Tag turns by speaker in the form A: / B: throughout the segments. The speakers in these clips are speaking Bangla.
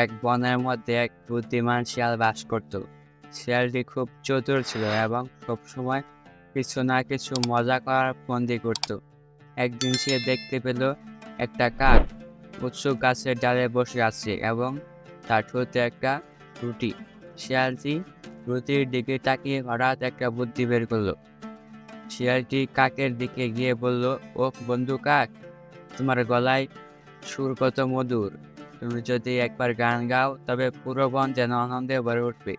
A: এক বনের মধ্যে এক বুদ্ধিমান শিয়াল বাস করত। শিয়ালটি খুব চতুর ছিল এবং সবসময় কিছু না কিছু মজা করার ফন্দি করত। একদিন সে দেখতে পেল একটা কাক উৎসু গাছের ডালে বসে আছে এবং তার ঠোঁটে একটা রুটি। শিয়ালটি রুটির দিকে তাকিয়ে হঠাৎ একটা বুদ্ধি বের করল। শিয়ালটি কাকের দিকে গিয়ে বলল ও বন্ধু কাক, তোমার গলায় সুর কত মধুর। তুমি যদি একবার গান গাও, তবে পুরো বন যেন আনন্দে ভরে উঠবে।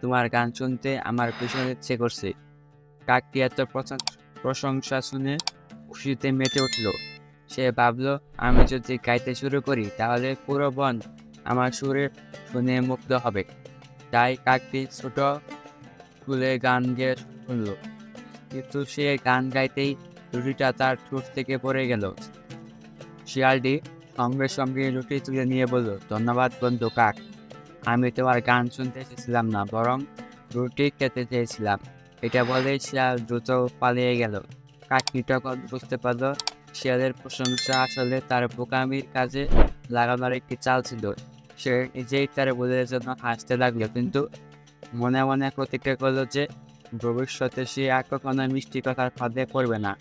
A: তোমার গান শুনতে আমার ভীষণ ইচ্ছে করছে। কাকটি এত প্রশংসা শুনে খুশিতে মেতে উঠল। সে ভাবলো, আমি যদি গাইতে শুরু করি, তাহলে পুরো বন আমার সুরে শুনে মুগ্ধ হবে। তাই কাকটি ছোট তুলে গান গেয়ে শুনল। কিন্তু সে গান গাইতেই রুটিটা তার ঠোঁট থেকে পড়ে গেল। শিয়ালটি সঙ্গে সঙ্গে রুটি তুলে নিয়ে বলল, ধন্যবাদ বন্ধু কাক। আমি তোমার গান শুনতে এসেছিলাম না, বরং রুটি খেতে চেয়েছিলাম। এটা বলে শিয়াল দ্রুত পালিয়ে গেল। কাকটি তখন বুঝতে পারল, শিয়ালের প্রশংসা আসলে তার বোকামির কাজে লাগানোর একটি চাল ছিল। সে নিজেই তার বোধের জন্য হাসতে লাগল, কিন্তু মনে মনে প্রতিজ্ঞা করল যে ভবিষ্যতে সে আর কখনো মিষ্টি কথার ফাঁদে পড়বে না।